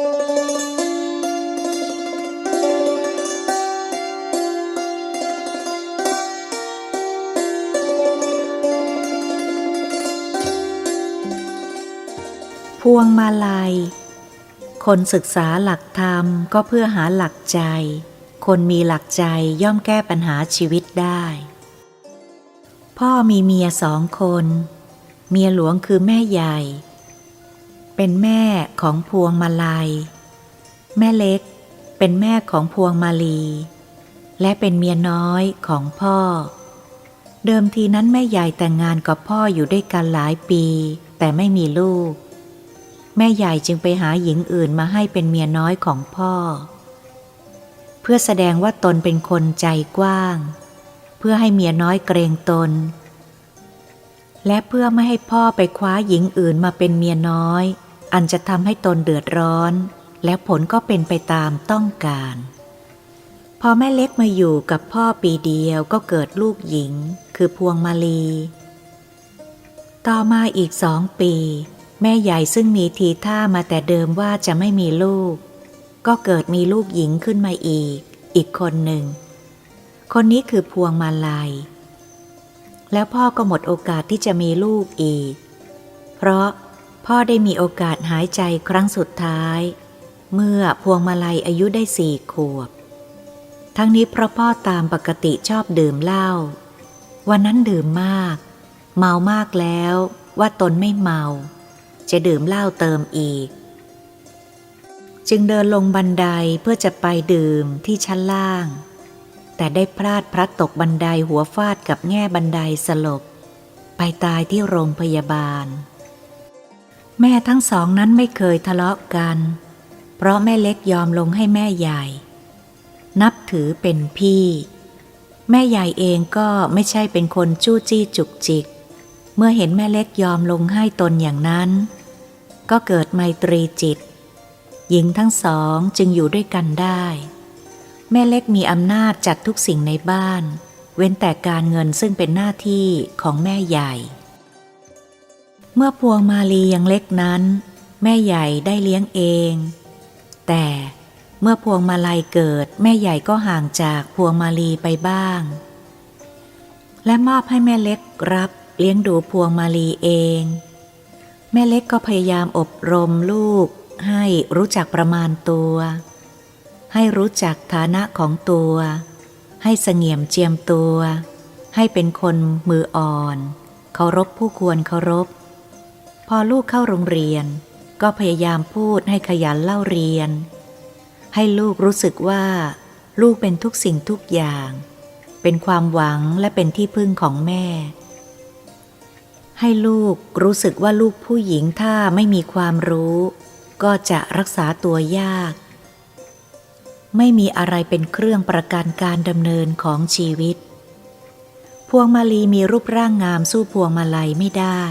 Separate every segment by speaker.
Speaker 1: พวงมาลัย คนศึกษาหลักธรรมก็เพื่อหาหลักใจ คนมีหลักใจย่อมแก้ปัญหาชีวิตได้ พ่อมีเมียสองคน เมียหลวงคือแม่ใหญ่ เป็นแม่ของพวงมาลัย แม่เล็ก เป็นแม่ของพวงมาลี และเป็นเมียน้อยของพ่อ เดิมทีนั้นแม่ใหญ่แต่งงานกับพ่ออยู่ด้วยกันหลายปี แต่ไม่มีลูก แม่ใหญ่จึงไปหาหญิงอื่นมาให้เป็นเมียน้อยของพ่อ เพื่อแสดงว่าตนเป็นคนใจกว้าง เพื่อให้เมียน้อยเกรงตนและเพื่อไม่ให้พ่อไปคว้าหญิงอื่นมาเป็นเมียน้อย อันจะทำให้ตนเดือดร้อน และผลก็เป็นไปตามต้องการ พอแม่เล็กมาอยู่กับพ่อปีเดียวก็เกิดลูกหญิง คือพวงมาลี ต่อมาอีกสองปี แม่ใหญ่ซึ่งมีทีท่ามาแต่เดิมว่าจะไม่มีลูก ก็เกิดมีลูกหญิงขึ้นมาอีก อีกคนหนึ่ง คนนี้คือพวงมาลัย แล้วพ่อก็หมดโอกาสที่จะมีลูกอีก เพราะ พ่อได้มีโอกาสหายใจครั้งสุดท้าย เมื่อพวงมาลัยอายุได้สี่ขวบ ทั้งนี้เพราะพ่อตามปกติชอบดื่มเหล้าวันนั้นดื่มมาก เมามากแล้วว่าตนไม่เมา จะดื่มเหล้าเติมอีก จึงเดินลงบันไดเพื่อจะไปดื่มที่ชั้นล่าง แต่ได้พลาดพลัดตกบันไดหัวฟาดกับแง่บันไดสลบ ไปตายที่โรงพยาบาล แม่ทั้งสองนั้นไม่เคยทะเลาะกัน เพราะแม่เล็กยอมลงให้แม่ใหญ่ นับถือเป็นพี่ แม่ใหญ่เองก็ไม่ใช่เป็นคนจู้จี้จุกจิก เมื่อเห็นแม่เล็กยอมลงให้ตนอย่างนั้น ก็เกิดไมตรีจิต หญิงทั้งสองจึงอยู่ด้วยกันได้ แม่เล็กมีอำนาจจัดทุกสิ่งในบ้าน เว้นแต่การเงินซึ่งเป็นหน้าที่ของแม่ใหญ่ เมื่อพวงมาลียังเล็กนั้น แม่ใหญ่ได้เลี้ยงเอง แต่เมื่อพวงมาลัยเกิดแม่ใหญ่ก็ห่างจากพวงมาลีไปบ้าง และมอบให้แม่เล็กรับเลี้ยงดูพวงมาลีเอง แม่เล็กก็พยายามอบรมลูก ให้รู้จักประมาณตัว ให้รู้จักฐานะของตัว ให้เสงี่ยมเจียมตัว ให้เป็นคนมืออ่อน เคารพผู้ควรเคารพ พอลูกเข้าโรงเรียน ก็พยายามพูดให้ขยันเล่าเรียน ให้ลูกรู้สึกว่า ลูกเป็นทุกสิ่งทุกอย่าง เป็นความหวังและเป็นที่พึ่งของแม่ ให้ลูกรู้สึกว่าลูกผู้หญิงถ้าไม่มีความรู้ ก็จะรักษาตัวยาก ไม่มีอะไรเป็นเครื่องประกันการดำเนินของชีวิต พวงมาลีมีรูปร่างงามสู้พวงมาลัยไม่ได้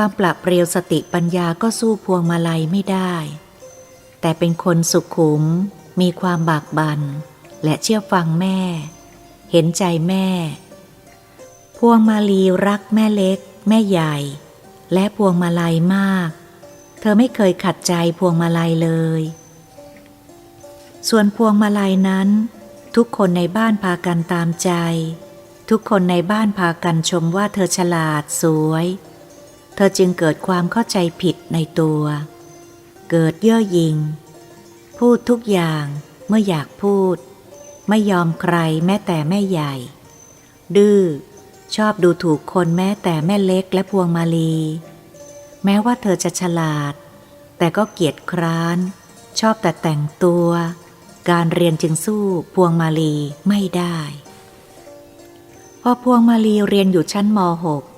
Speaker 1: ความปราบเปรียวสติปัญญาก็สู้พวงมาลัยไม่ได้ แต่เป็นคนสุขุม มีความบากบัน่นและเชื่อฟังแม่ เห็นใจแม่ พวงมาลีรักแม่เล็ก แม่ใหญ่ และพวงมาลัยมาก เธอไม่เคยขัดใจพวงมาลัยเลย ส่วนพวงมาลัยนั้น ทุกคนในบ้านพากันตามใจ ทุกคนในบ้านพากันชมว่าเธอฉลาดสวย เธอจึงเกิดความเข้าใจผิดในตัว เกิดเย่อหยิงพูดทุกอย่างเมื่ออยากพูด ไม่ยอมใครแม้แต่แม่ใหญ่ ดื้อชอบดูถูกคนแม้แต่แม่เล็กและพวงมาลี แม้ว่าเธอจะฉลาด แต่ก็เกียจคร้าน ชอบแต่แต่งตัว การเรียนจึงสู้พวงมาลีไม่ได้ พอพวงมาลีเรียนอยู่ชั้นม .6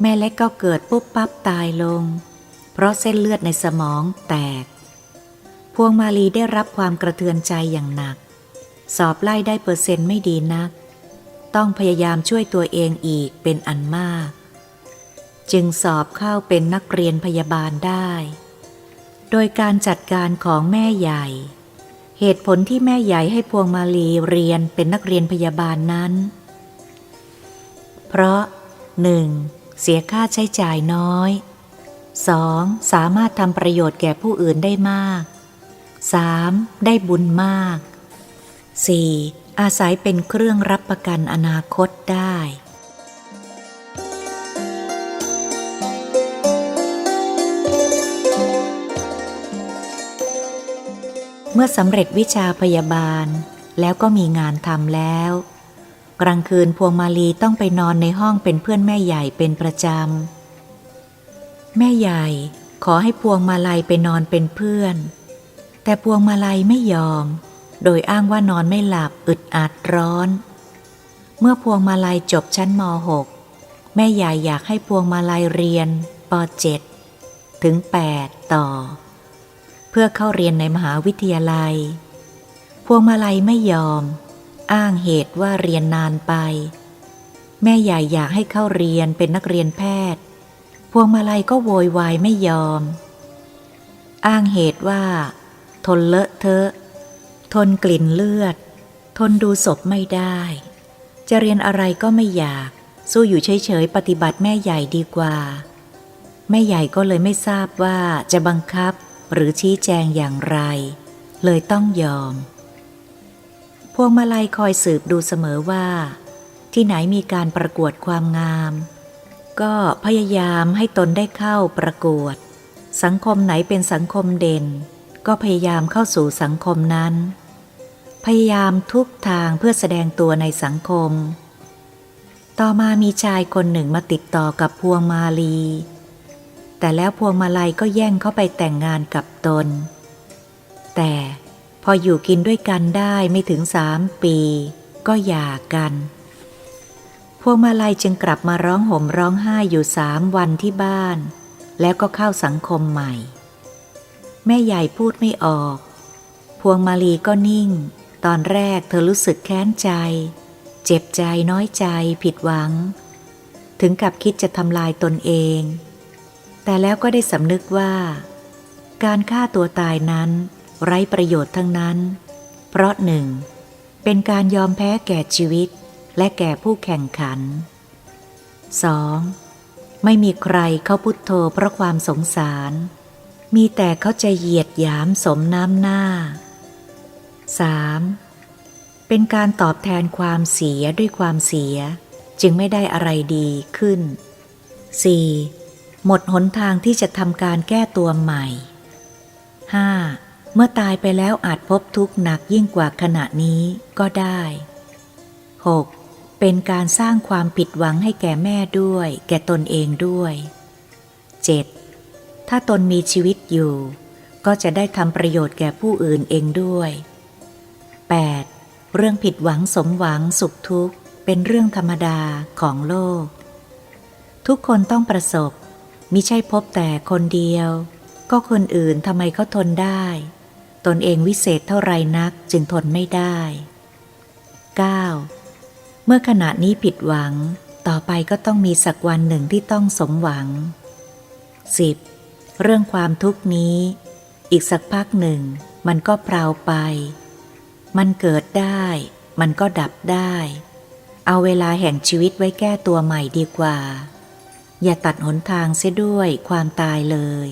Speaker 1: แม่เล็กก็เกิดปุ๊บปั๊บตายลง เพราะเส้นเลือดในสมองแตก พวงมาลีได้รับความกระเทือนใจอย่างหนัก สอบไล่ได้เปอร์เซ็นต์ไม่ดีนัก ต้องพยายามช่วยตัวเองอีกเป็นอันมาก จึงสอบเข้าเป็นนักเรียนพยาบาลได้ โดยการจัดการของแม่ใหญ่ เหตุผลที่แม่ใหญ่ให้พวงมาลีเรียนเป็นนักเรียนพยาบาลนั้น เพราะ 1. เสียค่าใช้จ่ายน้อย 2. สามารถทำประโยชน์แก่ผู้อื่นได้มาก 3. ได้บุญมาก 4. อาศัยเป็นเครื่องรับประกันอนาคตได้
Speaker 2: เมื่
Speaker 1: อสำเร็จวิชาพยาบาลแล้วก็มีงานทำแล้ว กลางคืนพวงมาลีต้องไปนอนในห้องเป็นเพื่อนแม่ใหญ่เป็นประจำ แม่ใหญ่ขอให้พวงมาลัยไปนอนเป็นเพื่อน แต่พวงมาลัยไม่ยอม โดยอ้างว่านอนไม่หลับอึดอัดร้อน เมื่อพวงมาลัยจบชั้นม .6 แม่ใหญ่อยากให้พวงมาลัยเรียนป .7 ถึง 8 ต่อ เพื่อเข้าเรียนในมหาวิทยาลัย พวงมาลัยไม่ยอม อ้างเหตุว่าเรียนนานไป แม่ใหญ่อยากให้เข้าเรียนเป็นนักเรียนแพทย์ พวงมาลัยก็โวยวายไม่ยอม อ้างเหตุว่า ทนเลอะเทอะ ทนกลิ่นเลือด ทนดูศพไม่ได้ จะเรียนอะไรก็ไม่อยาก สู้อยู่เฉยๆ ปฏิบัติแม่ใหญ่ดีกว่า แม่ใหญ่ก็เลยไม่ทราบว่าจะบังคับหรือชี้แจงอย่างไร เลยต้องยอม วงมาลัยคอยสืบดูเสมอว่า ที่ไหนมีการประกวดความงาม ก็พยายามให้ตนได้เข้าประกวด สังคมไหนเป็นสังคมเด่น ก็พยายามเข้าสู่สังคมนั้น พยายามทุกทางเพื่อแสดงตัวในสังคม ต่อมามีชายคนหนึ่งมาติดต่อกับพวงมาลี แต่แล้วพวงมาลัยก็แย่งเข้าไปแต่งงานกับตน แต่ ออยู่กินด้วยกันได้ไม่ถึงสามปี ก็หย่ากัน พวงมาลัยจึงกลับมาร้องห่มร้องไห้อยู่สามวันที่บ้าน แล้วก็เข้าสังคมใหม่ แม่ใหญ่พูดไม่ออก พวงมาลีก็นิ่ง ตอนแรกเธอรู้สึกแค้นใจ เจ็บใจน้อยใจผิดหวัง ถึงกับคิดจะทำลายตนเอง แต่แล้วก็ได้สำนึกว่า การฆ่าตัวตายนั้น ไร้ประโยชน์ทั้งนั้น เพราะหนึ่งเป็นการยอมแพ้แก่ชีวิตและแก่ผู้แข่งขัน 2. ไม่มีใครเขาพุทโธเพราะความสงสาร มีแต่เขาจะเหยียดหยามสมน้ำหน้า 3. เป็นการตอบแทนความเสียด้วยความเสีย จึงไม่ได้อะไรดีขึ้น 4. หมดหนทางที่จะทำการแก้ตัวใหม่ 5. เมื่อตายไปแล้วอาจพบทุกข์หนักยิ่งกว่าขณะนี้ก็ได้ 6. เป็นการสร้างความผิดหวังให้แก่แม่ด้วย แก่ตนเองด้วย 7. ถ้าตนมีชีวิตอยู่ ก็จะได้ทำประโยชน์แก่ผู้อื่นเองด้วย 8. เรื่องผิดหวังสมหวังสุขทุกข์ เป็นเรื่องธรรมดาของโลก ทุกคนต้องประสบมิใช่พบแต่คนเดียว ก็คนอื่นทำไมเขาทนได้ ตนเองวิเศษเท่าไรนักจึงทนไม่ได้ 9. เมื่อขณะนี้ผิดหวัง ต่อไปก็ต้องมีสักวันหนึ่งที่ต้องสมหวัง 10. เรื่องความทุกข์นี้ อีกสักพักหนึ่ง มันก็เพลาไป มันเกิดได้ มันก็ดับได้ เอาเวลาแห่งชีวิตไว้แก้ตัวใหม่ดีกว่า อย่าตัดหนทางเสียด้วยความตายเลย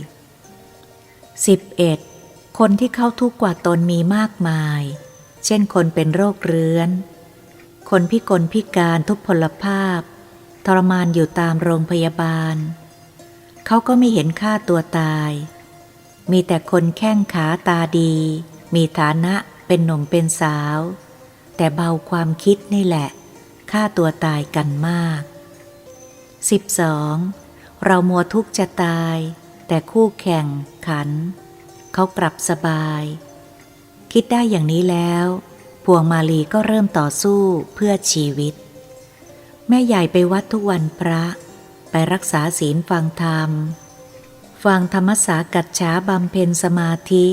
Speaker 1: 11. คนที่เข้าทุกข์กว่าตนมีมากมาย เช่นคนเป็นโรคเรื้อน คนพิกลพิการทุพพลภาพ ทรมานอยู่ตามโรงพยาบาล เขาก็ไม่เห็นค่าตัวตาย มีแต่คนแข้งขาตาดี มีฐานะเป็นหนุ่มเป็นสาว แต่เบาความคิดนี่แหละฆ่าตัวตายกันมาก 12. เรามัวทุกข์จะตาย แต่คู่แข่งขัน เขากลับสบาย คิดได้อย่างนี้แล้ว พวงมาลีก็เริ่มต่อสู้เพื่อชีวิต แม่ใหญ่ไปวัดทุกวันพระ ไปรักษาศีลฟังธรรม ฟังธรรมสากัดช้าบำเพ็ญสมาธิ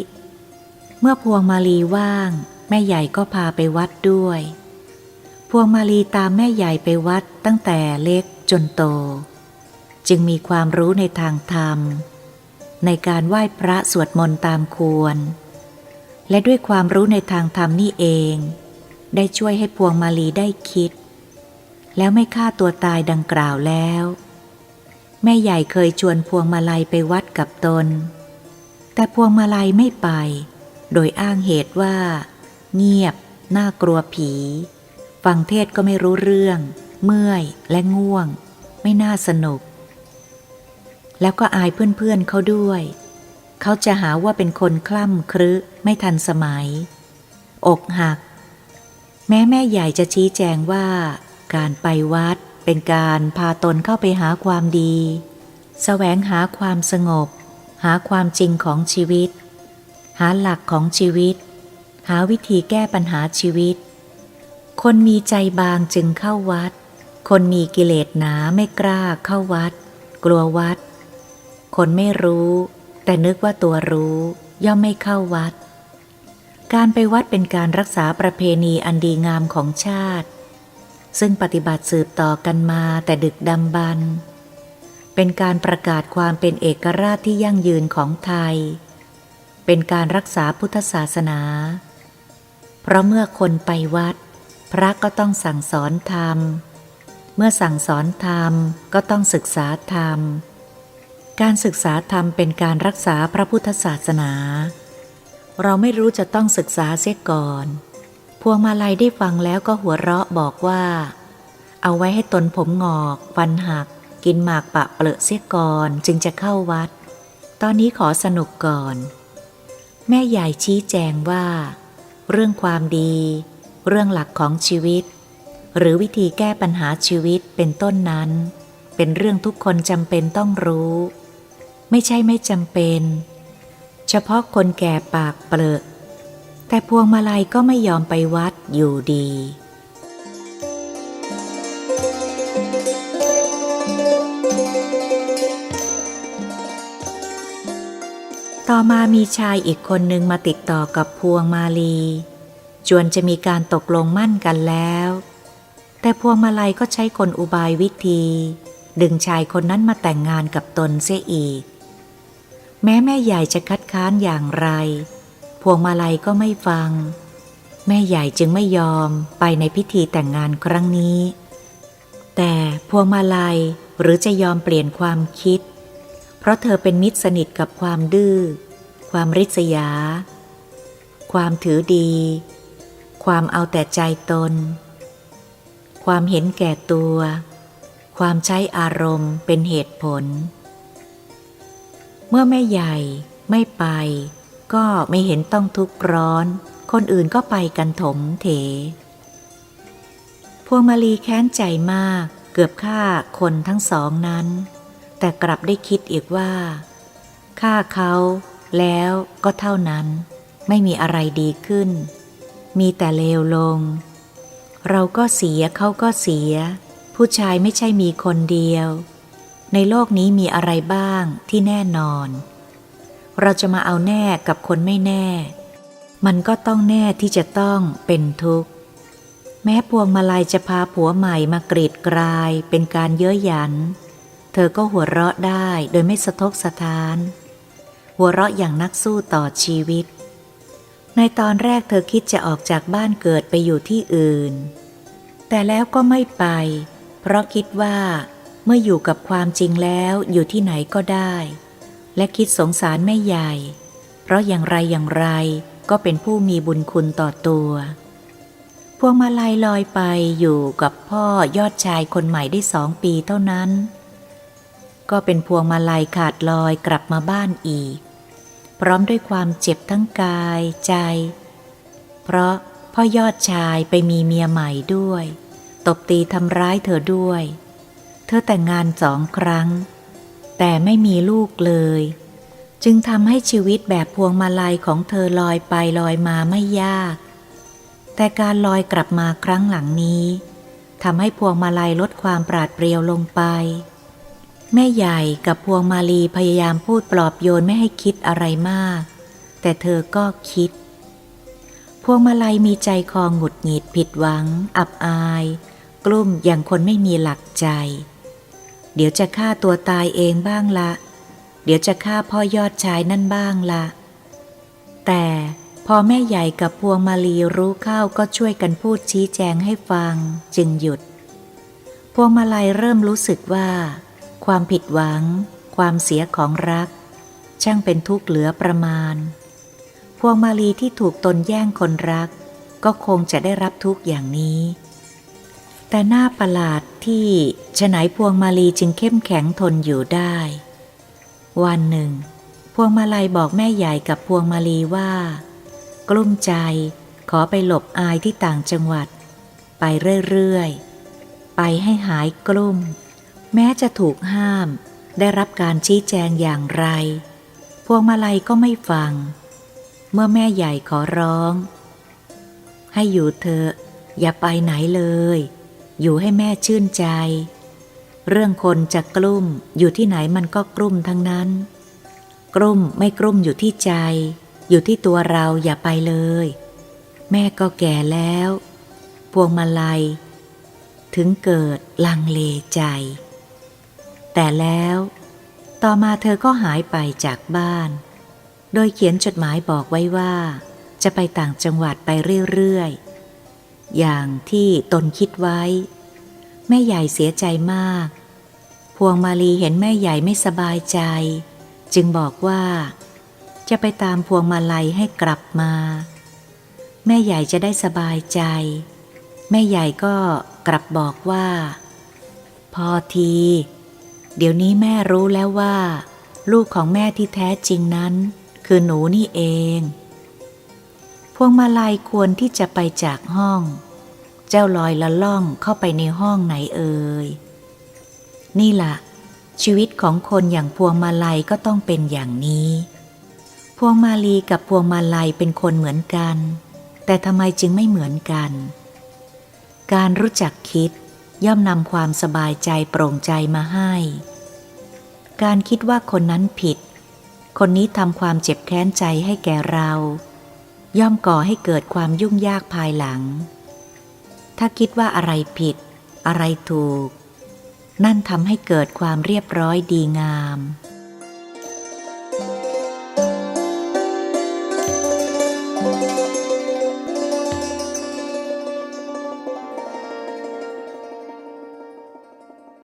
Speaker 1: เมื่อพวงมาลีว่าง แม่ใหญ่ก็พาไปวัดด้วย พวงมาลีตามแม่ใหญ่ไปวัดตั้งแต่เล็กจนโต จึงมีความรู้ในทางธรรม ในการไหว้พระสวดมนต์ตามควร และด้วยความรู้ในทางธรรมนี่เอง ได้ช่วยให้พวงมาลีได้คิด แล้วไม่ฆ่าตัวตายดังกล่าวแล้ว แม่ใหญ่เคยชวนพวงมาลัยไปวัดกับตน แต่พวงมาลัยไม่ไป โดยอ้างเหตุว่า เงียบ น่ากลัวผี ฟังเทศก็ไม่รู้เรื่อง เมื่อยและง่วง ไม่น่าสนุก แล้วก็อายเพื่อนๆเขาด้วย เขาจะหาว่าเป็นคนคล่ำครึไม่ทันสมัย อกหัก แม้แม่ใหญ่จะชี้แจงว่า การไปวัดเป็นการพาตนเข้าไปหาความดีแสวงหาความสงบ หาความจริงของชีวิต หาหลักของชีวิต หาวิธีแก้ปัญหาชีวิต คนมีใจบางจึงเข้าวัด คนมีกิเลสหนาไม่กล้าเข้าวัด กลัววัด คนไม่รู้ แต่นึกว่าตัวรู้ย่อมไม่เข้าวัด การไปวัดเป็นการรักษาประเพณีอันดีงามของชาติ ซึ่งปฏิบัติสืบต่อกันมาแต่ดึกดำบรรพ์เป็นการประกาศความเป็นเอกราชที่ยั่งยืนของไทย เป็นการรักษาพุทธศาสนา เพราะเมื่อคนไปวัด พระก็ต้องสั่งสอนธรรม เมื่อสั่งสอนธรรมก็ต้องศึกษาธรรม การศึกษาธรรมเป็นการรักษาพระพุทธศาสนา เราไม่รู้จะต้องศึกษาเสียก่อน พวงมาลัยได้ฟังแล้วก็หัวเราะบอกว่า เอาไว้ให้ตนผมงอก ฟันหัก กินหมากปะเปลอะเสียก่อนจึงจะเข้าวัด ตอนนี้ขอสนุกก่อน แม่ใหญ่ชี้แจงว่า เรื่องความดี เรื่องหลักของชีวิต หรือวิธีแก้ปัญหาชีวิตเป็นต้นนั้นเป็นเรื่องทุกคนจำเป็นต้องรู้ ไม่ใช่ไม่จำเป็น เฉพาะคนแก่ปากเปลอะแต่พวงมาลัยก็ไม่ยอมไปวัดอยู่ดีต่อมามีชายอีกคนหนึ่งมาติดต่อกับพวงมาลี จวนจะมีการตกลงมั่นกันแล้ว แต่พวงมาลัยก็ใช้คนอุบายวิธี ดึงชายคนนั้นมาแต่งงานกับตนเสียอีก แม้แม่ใหญ่จะคัดค้านอย่างไร พวงมาลัยก็ไม่ฟัง แม่ใหญ่จึงไม่ยอมไปในพิธีแต่งงานครั้งนี้ แต่พวงมาลัยหรือจะยอมเปลี่ยนความคิด เพราะเธอเป็นมิตรสนิทกับความดื้อ ความริษยา ความถือดี ความเอาแต่ใจตน ความเห็นแก่ตัว ความใช้อารมณ์เป็นเหตุผล เมื่อแม่ใหญ่ไม่ไป ก็ไม่เห็นต้องทุกข์ร้อน คนอื่นก็ไปกันถมเถ พวงมาลีแค้นใจมากเกือบฆ่าคนทั้งสองนั้น แต่กลับได้คิดอีกว่าฆ่าเขาแล้วก็เท่านั้น ไม่มีอะไรดีขึ้น มีแต่เลวลง เราก็เสียเขาก็เสีย ผู้ชายไม่ใช่มีคนเดียว ในโลกนี้มีอะไรบ้างที่แน่นอน เราจะมาเอาแน่กับคนไม่แน่ มันก็ต้องแน่ที่จะต้องเป็นทุกข์ แม้พวงมาลัยจะพาผัวใหม่มากรีดกรายเป็นการเย้ยหยัน เธอก็หัวเราะได้โดยไม่สะทกสะท้าน หัวเราะอย่างนักสู้ต่อชีวิต ในตอนแรกเธอคิดจะออกจากบ้านเกิดไปอยู่ที่อื่น แต่แล้วก็ไม่ไป เพราะคิดว่า เมื่ออยู่กับความจริงแล้วอยู่ที่ไหนก็ได้ และคิดสงสารแม่ใหญ่ เพราะอย่างไรอย่างไรก็เป็นผู้มีบุญคุณต่อตัว พวงมาลัยลอยไปอยู่กับพ่อยอดชายคนใหม่ได้สองปีเท่านั้น ก็เป็นพวงมาลัยขาดลอยกลับมาบ้านอีก พร้อมด้วยความเจ็บทั้งกายใจ เพราะพ่อยอดชายไปมีเมียใหม่ด้วย ตบตีทำร้ายเธอด้วย ธอแต่งงานสองครั้ง แต่ไม่มีลูกเลย จึงทำให้ชีวิตแบบพวงมาลัยของเธอลอยไปลอยมาไม่ยาก แต่การลอยกลับมาครั้งหลังนี้ทำให้พวงมาลัยลดความปราดเปรียวลงไป แม่ใหญ่กับพวงมาลีพยายามพูดปลอบโยนไม่ให้คิดอะไรมาก แต่เธอก็คิด พวงมาลัยมีใจคอหงุดหงิดผิดหวัง อับอาย กลุ้มอย่างคนไม่มีหลักใจ เดี๋ยวจะฆ่าตัวตายเองบ้างละ เดี๋ยวจะฆ่าพ่อยอดชายนั่นบ้างละ แต่พอแม่ใหญ่กับพวงมาลีรู้เข้าก็ช่วยกันพูดชี้แจงให้ฟัง จึงหยุด พวงมาลัยเริ่มรู้สึกว่า ความผิดหวัง ความเสียของรัก ช่างเป็นทุกข์เหลือประมาณ พวงมาลีที่ถูกตนแย่งคนรัก ก็คงจะได้รับทุกข์อย่างนี้ แต่หน้าประหลาดที่ฉไหนพวงมาลีจึงเข้มแข็งทนอยู่ได้ วันหนึ่ง พวงมาลัยบอกแม่ใหญ่กับพวงมาลีว่า กลุ้มใจขอไปหลบอายที่ต่างจังหวัด ไปเรื่อยๆ ไปให้หายกลุ้ม แม้จะถูกห้าม ได้รับการชี้แจงอย่างไร พวงมาลัยก็ไม่ฟัง เมื่อแม่ใหญ่ขอร้อง ให้อยู่เถอะอย่าไปไหนเลย อยู่ให้แม่ชื่นใจ เรื่องคนจะกลุ้มอยู่ที่ไหนมันก็กลุ้มทั้งนั้น กลุ้มไม่กลุ้มอยู่ที่ใจ อยู่ที่ตัวเราอย่าไปเลย แม่ก็แก่แล้ว พวงมาลัย ถึงเกิดลังเลใจ แต่แล้ว ต่อมาเธอก็หายไปจากบ้าน โดยเขียนจดหมายบอกไว้ว่า จะไปต่างจังหวัดไปเรื่อยๆ อย่างที่ตนคิดไว้ แม่ใหญ่เสียใจมาก พวงมาลีเห็นแม่ใหญ่ไม่สบายใจ จึงบอกว่า จะไปตามพวงมาลัยให้กลับมา แม่ใหญ่จะได้สบายใจ แม่ใหญ่ก็กลับบอกว่า พอที เดี๋ยวนี้แม่รู้แล้วว่า ลูกของแม่ที่แท้จริงนั้น คือหนูนี่เองพวงมาลัยควรที่จะไปจากห้อง เจ้าลอยละล่องเข้าไปในห้องไหนเอ่ย นี่ล่ะ ชีวิตของคนอย่างพวงมาลัยก็ต้องเป็นอย่างนี้ พวงมาลีกับพวงมาลัยเป็นคนเหมือนกัน แต่ทำไมจึงไม่เหมือนกัน การรู้จักคิดย่อมนำความสบายใจโปร่งใจมาให้ การคิดว่าคนนั้นผิด คนนี้ทำความเจ็บแค้นใจให้แก่เรา ย่อมก่อให้เกิดความยุ่งยากภายหลัง ถ้าคิดว่าอะไรผิด อะไรถูก นั่นทำให้เกิดความเรียบร้อยดีงาม